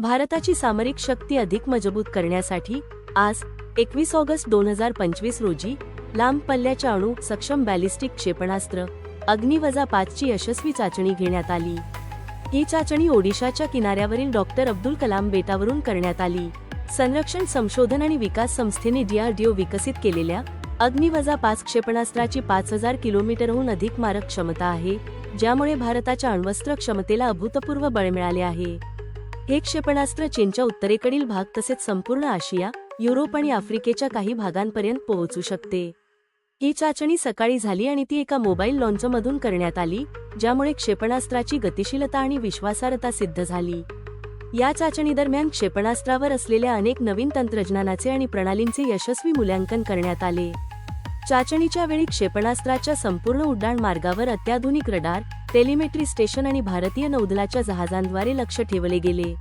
भारताची सामरिक शक्ती अधिक मजबूत करण्यासाठी आज एकवीस ऑगस्ट दोन हजार पंचवीस रोजी लांब पल्ल्याच्या अणु सक्षम बॅलिस्टिक क्षेपणास्त्र अग्निवजा पाचची यशस्वी चाचणी घेण्यात आली. ही चाचणी ओडिशाच्या किनाऱ्यावरील डॉक्टर अब्दुल कलाम बेटावरून करण्यात आली. संरक्षण संशोधन आणि विकास संस्थेने डीआरडीओ विकसित केलेल्या अग्निवजा पाच क्षेपणास्त्राची पाच हजार किलोमीटरहून अधिक मारक क्षमता आहे ज्यामुळे भारताच्या अण्वस्त्र क्षमतेला अभूतपूर्व बळ मिळाले आहे. हे क्षेपणास्त्र चीनच्या उत्तरेकडील भाग तसेच संपूर्ण आशिया युरोप आणि आफ्रिकेच्या काही भागांपर्यंत पोहोचू शकते. ही चाचणी सकाळी झाली आणि ती एका मोबाईल लॉन्चमधून करण्यात आली ज्यामुळे क्षेपणास्त्राची गतिशीलता आणि विश्वासार्हता सिद्ध झाली. या चाचणी दरम्यान क्षेपणास्त्रावर असलेल्या अनेक नवीन तंत्रज्ञानाचे आणि प्रणालींचे यशस्वी मूल्यांकन करण्यात आले. चाचणीच्या वेळी क्षेपणास्त्राच्या संपूर्ण उड्डाण मार्गावर अत्याधुनिक रडार टेलिमेट्री स्टेशन आणि भारतीय नौदलाच्या जहाजांद्वारे लक्ष ठेवले गेले.